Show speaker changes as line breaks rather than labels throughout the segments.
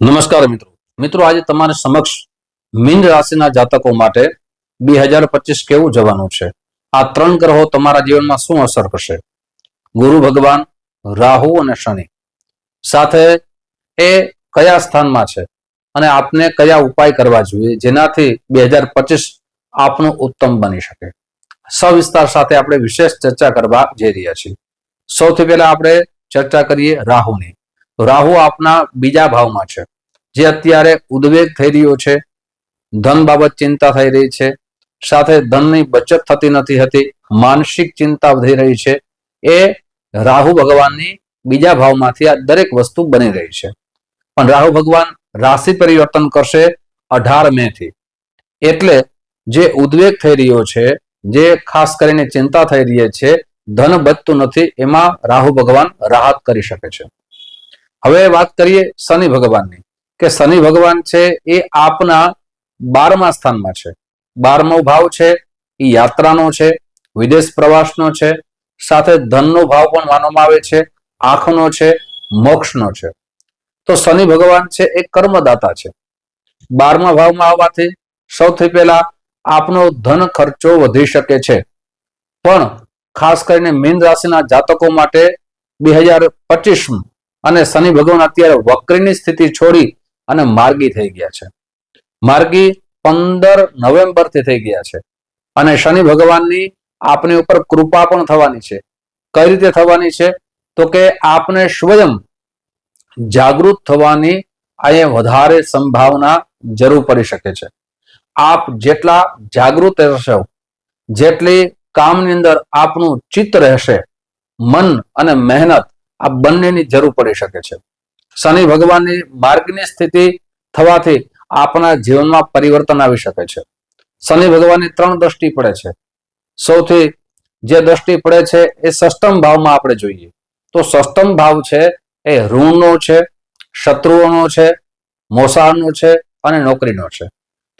નમસ્કાર મિત્રો. મિત્રો, આજે તમારી સમક્ષ મીન રાશિના જાતકો માટે બે હજાર પચીસ કેવું જવાનું છે? આ ત્રણ ગ્રહો તમારા જીવનમાં શું અસર કરશે? ગુરુ ભગવાન, રાહુ અને શનિ. સાથે એ કયા સ્થાનમાં છે? અને આપને કયા ઉપાય કરવા જોઈએ જેનાથી બે હજાર પચીસ આપનું ઉત્તમ બની શકે? સવિસ્તાર સાથે આપણે વિશેષ ચર્ચા કરવા જઈ રહ્યા છીએ. સૌથી પહેલા આપણે ચર્ચા કરીએ રાહુની. રાહુ આપના બીજા ભાવમાં છે. જે અત્યારે ઉદ્વેગ થઈ રહ્યો છે, ધન બાબત ચિંતા થઈ રહી છે, સાથે ધનની બચત થતી નથી હતી, માનસિક ચિંતા વધી રહી છે, એ રાહુ ભગવાનની બીજા ભાવમાંથી આ દરેક વસ્તુ બની રહી છે. પણ રાહુ ભગવાન રાશિ પરિવર્તન કરશે અઢાર મે થી એટલે જે ઉદ્વેગ થઈ રહ્યો છે, જે ખાસ કરીને ચિંતા થઈ રહી છે, ધન બચતું નથી, એમાં રાહુ ભગવાન રાહત કરી શકે છે. હવે વાત કરીએ શનિ ભગવાનની, કે શનિ ભગવાન છે એ આપના બારમા સ્થાનમાં છે. બારમો ભાવ છે, એ યાત્રાનો છે, વિદેશ પ્રવાસનો છે, સાથે ધનનો ભાવ પણ માનવામાં આવે છે, આંખનો છે, મોક્ષનો છે. તો શનિ ભગવાન છે એ કર્મદાતા છે. બારમા ભાવમાં આવવાથી સૌથી પહેલા આપનો ધન ખર્ચો વધી શકે છે. પણ ખાસ કરીને મીન રાશિના જાતકો માટે બે હજાર પચીસ અને શનિ ભગવાન અત્યારે વક્રીની સ્થિતિ છોડી અને માર્ગી થઈ ગયા છે. માર્ગી પંદર નવેમ્બરથી થઈ ગયા છે. અને શનિ ભગવાનની આપની ઉપર કૃપા પણ થવાની છે. કઈ રીતે થવાની છે? તો કે આપને સ્વયં જાગૃત થવાની અહીંયા વધારે સંભાવના જરૂર પડી શકે છે. આપ જેટલા જાગૃત રહેશો, જેટલી કામની અંદર આપનું ચિત્ત રહેશે, મન અને મહેનત આ બંનેની જરૂર પડી શકે છે. શનિ ભગવાનની માર્ગની સ્થિતિ થવાથી આપણા જીવનમાં પરિવર્તન આવી શકે છે. શનિ ભગવાનની ત્રણ દ્રષ્ટિ પડે છે. સૌથી જે દ્રષ્ટિ પડે છે એ સષ્ટમ ભાવમાં આપણે જોઈએ. તો સષ્ટમ ભાવ છે એ ઋણનો છે, શત્રુઓનો છે મોસાળનો છે અને નોકરીનો છે.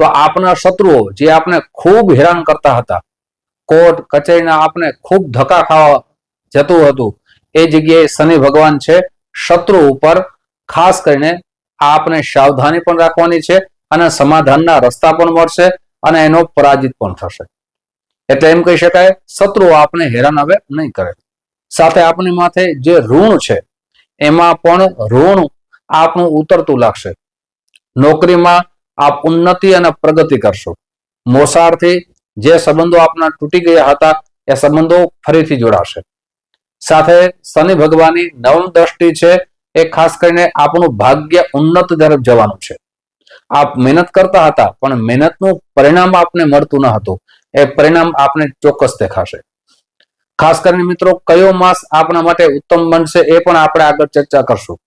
તો આપના શત્રુઓ જે આપણે ખૂબ હેરાન કરતા હતા, કોર્ટ, કચેરીના આપણે ખૂબ ધક્કા ખાવા જતું હતું એ જગ્યાએ શનિ ભગવાન છે, શત્રુ ઉપર, ખાસ કરીને આપને સાવધાની પણ રાખવાની છે અને સમાધાનના રસ્તા પણ મળશે અને એનો પરાજિત પણ થશે. એટલે એમ કહી શકાય શત્રુઓ આપને હેરાન હવે નહીં કરે. સાથે આપની માથે જે ઋણ છે, એમાં પણ ઋણ આપનું ઉતરતું લાગશે. નોકરીમાં આપ ઉન્નતિ અને પ્રગતિ કરશો. મોસાળથી જે સંબંધો આપના તૂટી ગયા હતા, એ સંબંધો ફરીથી જોડાશે. સાથે શનિ ભગવાનની નવમ દ્રષ્ટિ છે, એ ખાસ કરીને આપણું ભાગ્ય ઉન્નત તરફ જવાનું છે. આપ મહેનત કરતા હતા, પણ મહેનતનું પરિણામ આપને મળતું ન હતું. એ પરિણામ આપને ચોક્કસ દેખાશે. ખાસ કરીને મિત્રો, કયો માસ આપણા માટે ઉત્તમ બનશે એ પણ આપણે આગળ ચર્ચા કરશું.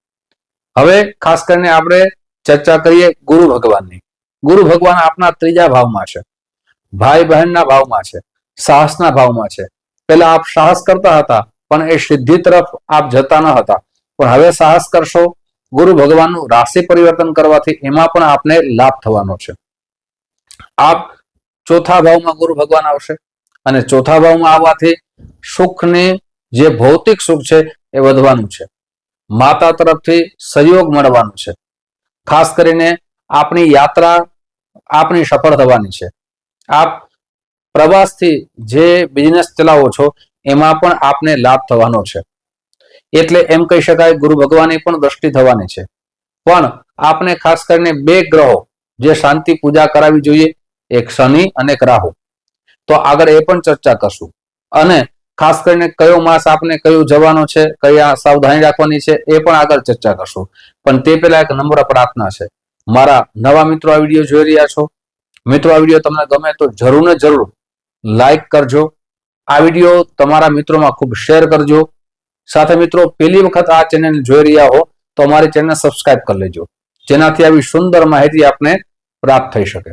હવે ખાસ કરીને આપણે ચર્ચા કરીએ ગુરુ ભગવાનની. ગુરુ ભગવાન આપના ત્રીજા ભાવમાં છે. ભાઈ બહેનના ભાવમાં છે. સાહસના ભાવમાં છે. પેલા આપ સાહસ કરતા હતા પણ એ સિદ્ધિ તરફ આપ જતા ન હતા. પણ હવે સાહસ કરશો, ગુરુ ભગવાનનું રાશિ પરિવર્તન કરવાથી એમાં પણ આપને લાભ થવાનો છે. આપ ચોથા ભાવમાં ગુરુ ભગવાન આવશે અને ચોથા ભાવમાં આવવાથી સુખની જે ભૌતિક સુખ છે એ વધવાનું છે. માતા તરફથી સહયોગ મળવાનું છે. ખાસ કરીને આપણી યાત્રા આપની સફળ થવાની છે. આપ પ્રવાસથી જે બિઝનેસ ચલાવો છો એમાં પણ આપને લાભ થવાનો છે. એટલે એમ કહી શકાય ગુરુ ભગવાનની પણ દ્રષ્ટિ થવાની છે. પણ આપને ખાસ કરીને બે ગ્રહો જે શાંતિ પૂજા કરાવી જોઈએ, એક શનિ અને એક રાહુ. તો આગળ એ પણ ચર્ચા કરશું. અને ખાસ કરીને કયો માસ આપને કયું જવાનો છે, કયા સાવધાની રાખવાની છે, એ પણ આગળ ચર્ચા કરશું. પણ તે પહેલા એક નમ્ર પ્રાર્થના છે. મારા નવા મિત્રો આ વીડિયો જોઈ રહ્યા છો. મિત્રો, આ વીડિયો તમને ગમે તો જરૂર ને જરૂર લાઈક કરજો. આ વીડિયો તમારા મિત્રોમાં ખૂબ શેર કરજો. સાથે મિત્રો, પહેલી વખત આ ચેનલ જોઈ રહ્યા હો, તો અમારી ચેનલ સબસ્ક્રાઇબ કરી લેજો. જેનાથી આવી સુંદર માહિતી આપને પ્રાપ્ત થઈ શકે.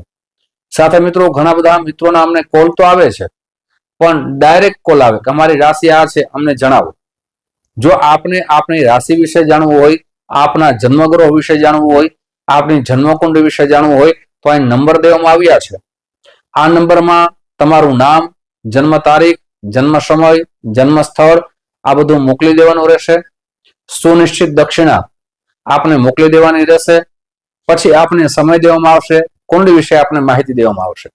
સાથે મિત્રો, ઘણા બધા મિત્રોના અમને કોલ તો આવે છે, પણ ડાયરેક્ટ કોલ આવે. કે અમારી રાશિ આ છે, અમને જણાવો. જો આપને આપણી રાશિ વિશે જાણવું હોય, આપના જન્મગ્રહ વિશે જાણવું હોય, આપની જન્મકુંડ વિશે જાણવું હોય, તો અહીં નંબર દેવામાં આવ્યા છે. આ નંબરમાં તમારું નામ જન્મ તારીખ, જન્મ સમય, જન્મ સ્થળ, આ બધું મોકલી દેવાનું રહેશે. સુનિશ્ચિત દક્ષિણા આપને મોકલી દેવાની રહેશે. પછી આપને સમય દેવામાં આવશે. કુંડ વિશે આપને માહિતી દેવામાં આવશે.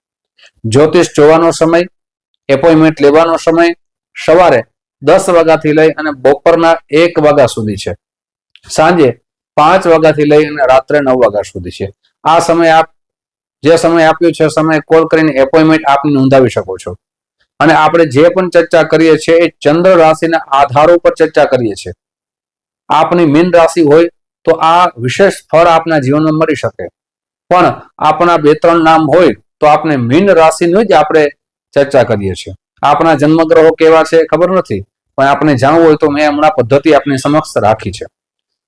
જ્યોતિષ જોવાનો સમય, એપોઇન્ટમેન્ટ લેવાનો સમય, સવારે દસ વાગ્યાથી લઈ અને બપોરના એક વાગ્યા સુધી છે. સાંજે પાંચ વાગ્યાથી લઈ અને રાત્રે નવ વાગ્યા સુધી છે. આ સમય આપ, જે સમય આપ્યો છે સમય કોલ કરીને એપોઇન્ટમેન્ટ આપને નોંધાવી શકો છો. અને આપણે જે પણ ચર્ચા કરીએ છીએ એ ચંદ્ર રાશિના આધારો પર ચર્ચા કરીએ છીએ. આપની મીન રાશિ હોય તો આ વિશેષ ફળ આપના જીવનમાં મળી શકે. પણ આપણા બે ત્રણ નામ હોય તો આપણે મીન રાશિનું જ આપણે ચર્ચા કરીએ છીએ. આપણા જન્મગ્રહો કેવા છે ખબર નથી, પણ આપણે જાણવું હોય તો મેં હમણાં પદ્ધતિ આપની સમક્ષ રાખી છે.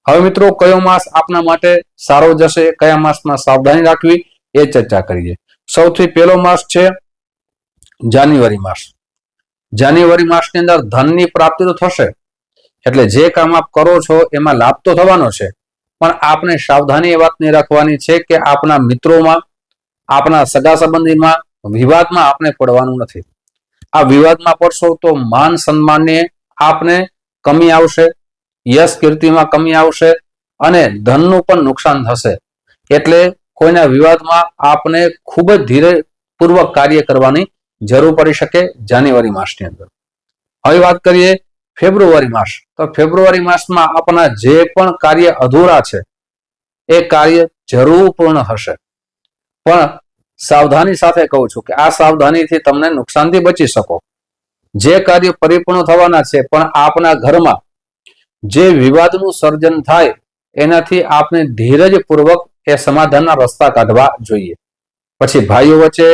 હવે મિત્રો, કયો માસ આપના માટે સારો જશે, કયા માસમાં સાવધાની રાખવી એ ચર્ચા કરીએ. સૌથી પહેલો માસ છે જાન્યુઆરી માસ. જાન્યુઆરી માસની અંદર ધનની પ્રાપ્તિ તો થશે. એટલે જે કામ આપ કરો છો એમાં લાભ તો થવાનો છે. પણ આપને સાવધાની એ વાતની રાખવાની છે કે આપના મિત્રોમાં, આપના સગા સંબંધીમાં વિવાદમાં આપને પડવાનું નથી. આ વિવાદમાં પડશો તો માન સન્માનને આપને કમી આવશે, યશ કીર્તિમાં કમી આવશે અને ધનનું પણ નુકસાન થશે. એટલે કોઈના વિવાદમાં આપને ખૂબ જ ધીરેપૂર્વક કાર્ય કરવાની જરૂર પડી શકે જાન્યુઆરી માસની અંદર. હવે વાત કરીએ ફેબ્રુઆરી માસ. તો ફેબ્રુઆરી માસમાં આપણા જે પણ કાર્ય અધૂરા છે, એ કાર્ય જરૂર પૂર્ણ હશે. પણ સાવધાની સાથે કહું છું કે આ સાવધાનીથી તમને નુકસાનથી બચી શકો. જે કાર્ય પરિપૂર્ણ થવાના છે, પણ આપના ઘરમાં જે વિવાદનું સર્જન થાય, એનાથી આપણે ધીરજપૂર્વક એ સમાધાનના રસ્તા કાઢવા જોઈએ. પછી ભાઈઓ વચ્ચે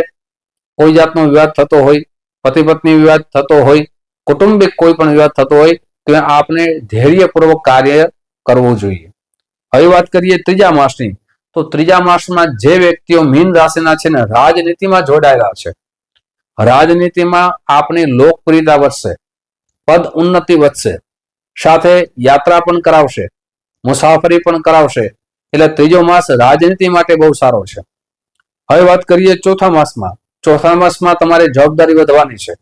કોઈ જાતનો વિવાદ થતો હોય પતિ પત્ની વિવાદ થતો હોય, કુટુંબિક કોઈ પણ વિવાદ થતો હોય, તો આપણે ધૈર્યપૂર્વક કાર્ય કરવું જોઈએ. હવે વાત કરીએ ત્રીજા માસની, તો ત્રીજા માસમાં જે વ્યક્તિઓ મીન રાશિના છે ને, રાજનીતિમાં જોડાયેલા છે. રાજનીતિમાં આપની લોકપ્રિયતા વધશે, પદ ઉન્નતિ વધશે, સાથે યાત્રા પણ કરાવશે, મુસાફરી પણ કરાવશે, એટલે ત્રીજો માસ રાજનીતિ માટે બહુ સારો છે. હવે વાત કરીએ ચોથા માસમાં ચોથા માસમાં તમારે જવાબદારી વધવાની છે.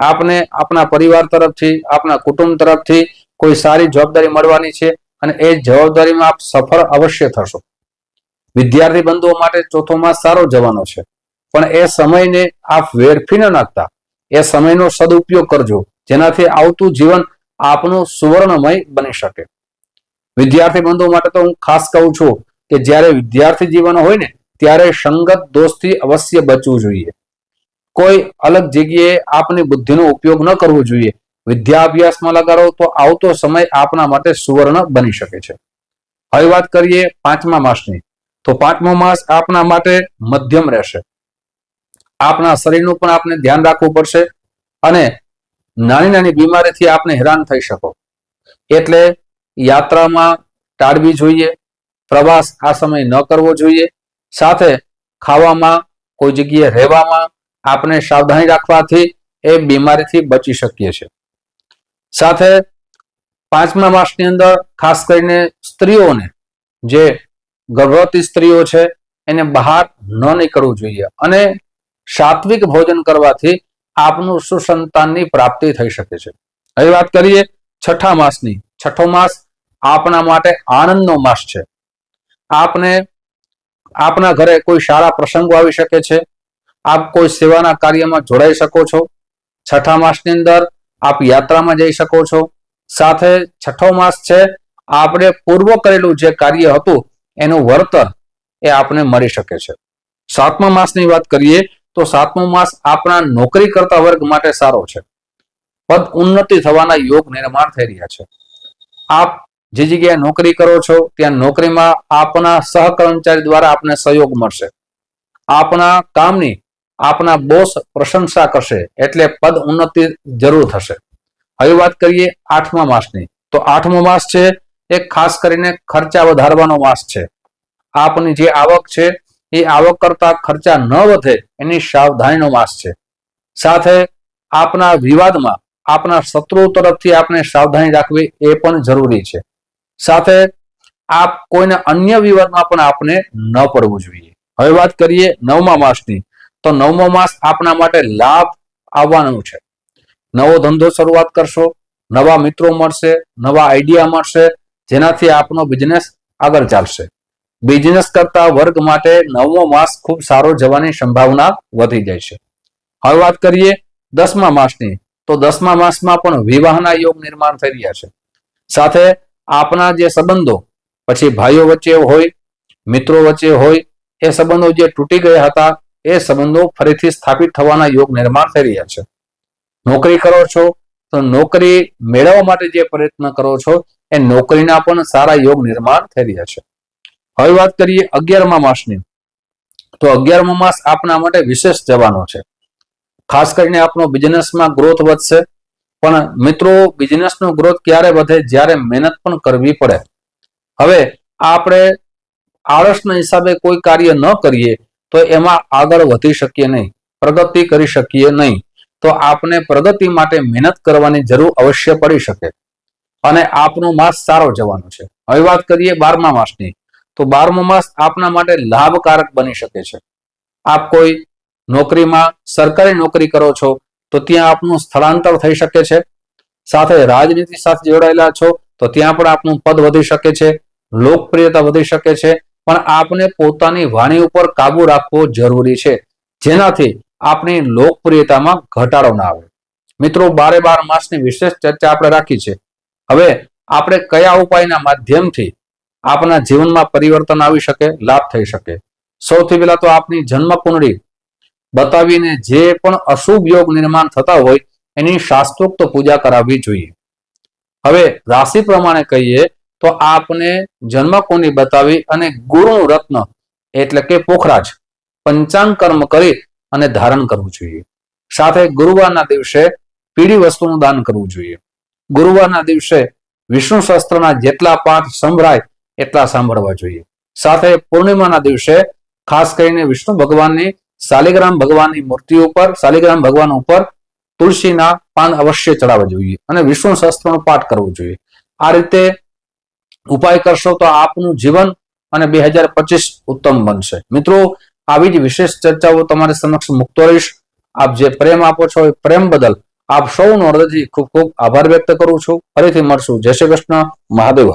આપને આપના પરિવાર તરફથી, આપના કુટુંબ તરફથી કોઈ સારી જવાબદારી મળવાની છે અને એ જવાબદારીમાં આપ સફળ અવશ્ય થશો. વિદ્યાર્થી બંધુઓ માટે ચોથો માસ સારો જવાનો છે. પણ એ સમયને આપ વેરફી ન નાખતા. એ સમયનો સદુપયોગ કરજો, જેનાથી આવતું જીવન આપનું સુવર્ણમય બની શકે. વિદ્યાર્થી બંધુઓ માટે તો હું ખાસ કહું છું કે જ્યારે વિદ્યાર્થી જીવન હોય ને ત્યારે સંગત દોસ્તથી અવશ્ય બચવું જોઈએ. કોઈ અલગ જગ્યાએ આપની બુદ્ધિનો ઉપયોગ ન કરવો જોઈએ. વિદ્યા અભ્યાસમાં લગાડો તો આવતો સમય આપના માટે સુવર્ણ બની શકે છે. હવે વાત કરીએ પાંચમા માસની. તો પાંચમો માસ આપના માટે મધ્યમ રહેશે. આપના શરીરનું પણ આપને ધ્યાન રાખવું પડશે અને નાની નાની બીમારીથી આપને હેરાન થઈ શકો. એટલે યાત્રામાં ટાળવી જોઈએ. પ્રવાસ આ સમય ન કરવો જોઈએ. સાથે ખાવામાં, કોઈ જગ્યાએ રહેવામાં આપણે સાવધાની રાખવાથી એ બીમારીથી બચી શકીએ છીએ. સાથે પાંચમા માસની અંદર ખાસ કરીને સ્ત્રીઓને, જે ગર્ભવતી સ્ત્રીઓ છે, એને બહાર ન નીકળવું જોઈએ અને સાત્વિક ભોજન કરવાથી આપનું સુસંતાનની પ્રાપ્તિ થઈ શકે છે. હવે વાત કરીએ છઠ્ઠા માસની. છઠ્ઠો માસ આપણા માટે આનંદનો માસ છે. આપને આપના ઘરે કોઈ સારા પ્રસંગો આવી શકે છે? આપ કોઈ સેવાના કાર્યમાં જોડાઈ શકો છો? છઠ્ઠા માસની અંદર આપ યાત્રામાં જઈ શકો છો? સાથે છઠ્ઠો માસ છે, આપણે પૂર્વ કરેલું જે કાર્ય હતું, એનું વળતર એ આપને મળી શકે છે. સાતમા માસની વાત કરીએ, તો સાતમો માસ આપણા નોકરી કરતા વર્ગ માટે સારો છે. પદ ઉન્નતિ થવાના યોગ નિર્માણ થઈ રહ્યા છે. આપ જે જગ્યાએ નોકરી કરો છો, ત્યાં નોકરીમાં આપના સહકર્મચારી દ્વારા આપને સહયોગ મળશે. આપના કામની આપના બોસ પ્રશંસા કરશે, એટલે પદ ઉન્નતિ જરૂર થશે. હવે વાત કરીએ આઠમા માસની. તો આઠમો માસ છે, એ ખાસ કરીને ખર્ચા વધારવાનો માસ છે. આપની જે આવક છે, એ આવક કરતા ખર્ચા ન વધે, એની સાવધાનીનો માસ છે. સાથે આપના વિવાદમાં આપના શત્રુ તરફથી આપણે સાવધાની રાખવી એ પણ જરૂરી છે. સાથે આપ કોઈને અન્ય વિવાદમાં પણ આપણે ન પડવું જોઈએ. હવે વાત કરીએ નવમા માસની. તો નવમો માસ આપણા માટે લાભ આવવાનો છે. નવો ધંધો શરૂઆત કરશો, નવા મિત્રો મળશે, નવા આઈડિયા મળશે, જેનાથી આપનો બિઝનેસ આગળ ચાલશે. બિઝનેસ કરતા વર્ગ માટે નવમો માસ ખૂબ સારો જવાની સંભાવના વધી જાય છે. હવે વાત કરીએ દસમા માસની. તો દસમા માસમાં પણ વિવાહના યોગ નિર્માણ થઈ રહ્યા છે. સાથે આપના જે સંબંધો, પછી ભાઈઓ વચ્ચે હોય, મિત્રો વચ્ચે હોય, એ સંબંધો જે તૂટી ગયા હતા, એ સંબંધો ફરીથી સ્થાપિત થવાના યોગ નિર્માણ થઈ રહ્યા છે. નોકરી કરો છો, તો નોકરી મેળવવા માટે જે પ્રયત્ન કરો છો, એ નોકરીના પણ સારા યોગ નિર્માણ થઈ રહ્યા છે. હવે વાત કરીએ અગિયારમા માસની. તો અગિયારમો માસ આપના માટે વિશેષ જવાનો છે. ખાસ કરીને આપનો બિઝનેસમાં ગ્રોથ વધશે પણ મિત્રો બિઝનેસનો ગ્રોથ ક્યારે વધે? જ્યારે મહેનત પણ કરવી પડે. હવે આપણે આળસના હિસાબે કોઈ કાર્ય ન કરીએ, તો એમાં આગળ વધી શકીએ નહીં, પ્રગતિ કરી શકીએ નહીં. તો આપને પ્રગતિ માટે મહેનત કરવાની જરૂર અવશ્ય પડી શકે. અને આપનો માસ સારો જવાનો છે. હવે વાત કરીએ બારમા માસની. તો બારમો માસ આપના માટે લાભકારક બની શકે છે. આપ કોઈ નોકરીમાં, સરકારી નોકરી કરો છો તો ત્યાં આપનું સ્થળાંતર થઈ શકે છે. સાથે રાજનીતિ સાથે જોડાયેલા છો, તો ત્યાં પણ આપનું પદ વધી શકે છે, લોકપ્રિયતા વધી શકે છે, પણ આપને પોતાની વાણી ઉપર કાબુ રાખવો જરૂરી છે, જેનાથી આપની લોકપ્રિયતામાં ઘટાડો ના આવે. મિત્રો, બારે બાર માસની વિશેષ ચર્ચા આપણે રાખી છે. હવે આપણે કયા ઉપાયના માધ્યમથી આપના જીવનમાં પરિવર્તન આવી શકે, લાભ થઈ શકે? સૌથી પહેલા તો આપની જન્મ કુંડળી બતાવીને જે પણ અશુભ યોગ નિર્માણ થતા હોય, એની શાસ્ત્રોક્ત પૂજા કરાવવી જોઈએ. હવે રાશિ પ્રમાણે કહીએ, તો આપને જન્મ કુંડળી બતાવી અને ગુરુનું રત્ન, એટલે કે પોખરાજ, પંચાંગ કર્મ કરી અને ધારણ કરવું જોઈએ. સાથે ગુરુવારના દિવસે પીળી વસ્તુનું દાન કરવું જોઈએ. ગુરુવારના દિવસે વિષ્ણુ શાસ્ત્રના જેટલા પાઠ સંભળાય, એટલા સાંભળવા જોઈએ. સાથે પૂર્ણિમાના દિવસે ખાસ કરીને વિષ્ણુ ભગવાનની શાલિગ્રામ ભગવાનની મૂર્તિ ઉપર શાલિગ્રામ ભગવાન ઉપર તુલસીના પાન અવશ્ય ચડાવવા જોઈએ અને વિષ્ણુ શસ્ત્રનો પાઠ કરવો જોઈએ. આ રીતે ઉપાય કરશો તો આપનું જીવન અને બે હજાર પચીસ ઉત્તમ બનશે. મિત્રો, આવી જ વિશેષ ચર્ચાઓ તમારી સમક્ષ મૂકતો રહીશ. આપ જે પ્રેમ આપો છો એ પ્રેમ બદલ આપ સૌનો હૃદયથી ખૂબ ખૂબ આભાર વ્યક્ત કરું છું. ફરીથી મળશું. જય શ્રી કૃષ્ણ. મહાદેવ